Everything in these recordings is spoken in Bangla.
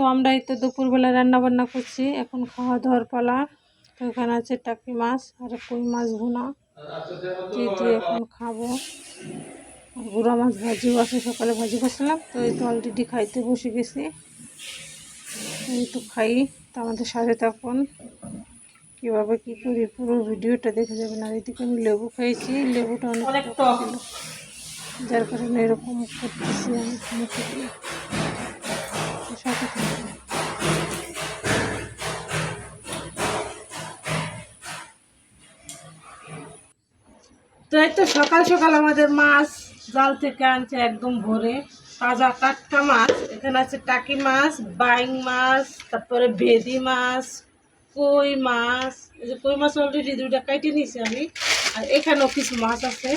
তো আমরা এই তো দুপুরবেলা রান্না বান্না করছি এখন খাওয়া দাওয়ার পালা। তো এখানে আছে টাকি মাছ আর কই মাছ ভুনা। দিয়ে দিয়ে এখন খাব? আর গুঁড়া মাছ ভাজিও আছে সকালে ভাজি করছিলাম তো এই তো অলরেডি খাইতে বসে গেছি। এই তো খাই তো আমাদের সাথে তখন কীভাবে কী করি পুরো ভিডিওটা দেখে যাবেন। আর এদিকে আমি লেবু খাইছি লেবুটা অনেক যার কারণে এরকম করতেছি আমি। তো এই তো সকাল সকাল আমাদের মাছ জাল থেকে আনছে একদম ভোরে। তাজা টাটকা মাছ, এখানে আছে টাকি মাছ, বাইং মাছ, তারপরে ভেদি মাছ, কই মাছ। এই যে কই মাছ অলরেডি দুইটা কাইটে নিয়েছি আমি। আর এখানেও কিছু মাছ আছে।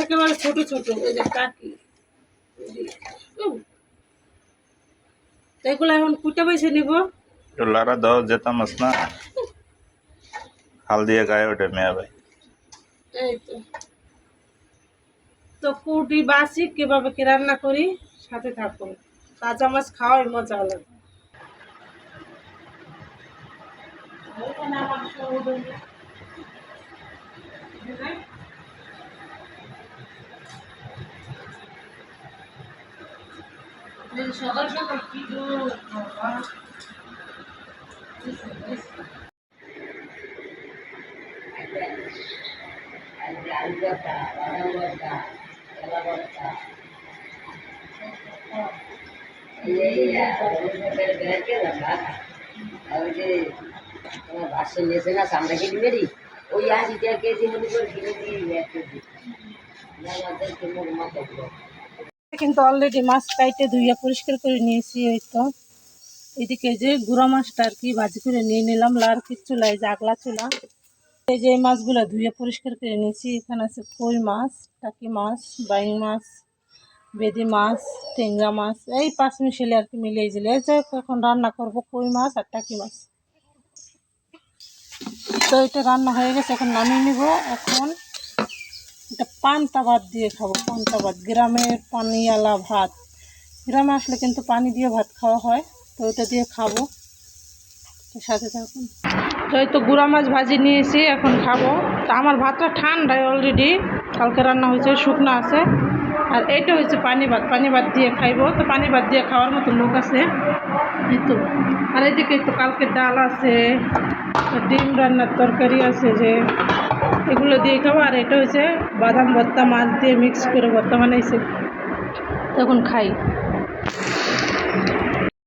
একেবারে ছোট ছোট, এই যে। তো এগুলো এখন কুটে বেছে নিব। লারা দাও যেতাম না। হাল দিয়ে গায়ে ওঠে মেয়া ভাই। এই তো। তো কুটি বাসি কীভাবে কি রান্না করি সাথে থাকুন তাজা মাছ খাওয়াই মজা লাগে সকাল সকাল কি কিন্তু অলরেডি মাছ কাইটে ধুইয়া পরিষ্কার করে নিয়েছি ওই তো। এদিকে যে গুঁড়া মাছটা আর কি ভাজি করে নিয়ে নিলাম, লার চুলা এই যে আগলা চুলা। এই যে মাছগুলো ধুয়ে পরিষ্কার করে নিয়েছি। এখানে আছে কই মাছ, টাকি মাছ বাইং মাছ, বেদি মাছ, টেংরা মাছ, এই পাঁচ মিশালে আর কি মিলিয়ে দিলে এই যে এখন রান্না করব কই মাছ আর টাকি মাছ। তো এটা রান্না হয়ে গেছে, এখন নামিয়ে নিব। এখন এটা পান্তা ভাত দিয়ে খাব, পান্তা ভাত। গ্রামের পানিওয়ালা ভাত। গ্রামে আসলে কিন্তু পানি দিয়ে ভাত খাওয়া হয়, তো ওটা দিয়ে খাব। সাথে থাকুন। তো গুঁড়া মাছ ভাজি নিয়েছি, এখন খাব। তো আমার ভাতটা ঠান্ডায় অলরেডি কালকে রান্না হয়েছে, শুকনো আছে। আর এইটা হচ্ছে পানি ভাত পানি ভাত দিয়ে খাইবো। তো পানি ভাত দিয়ে খাওয়ার মতো লোক আছে। তো। আর এদিকে তো কালকে ডাল আছে, ডিম রান্নার তরকারি আছে যে, এগুলো দিয়ে খাব। আর এটা হচ্ছে বাদাম ভর্তা মাছ দিয়ে মিক্স করে ভর্তা বানাইছে। তখন খাই।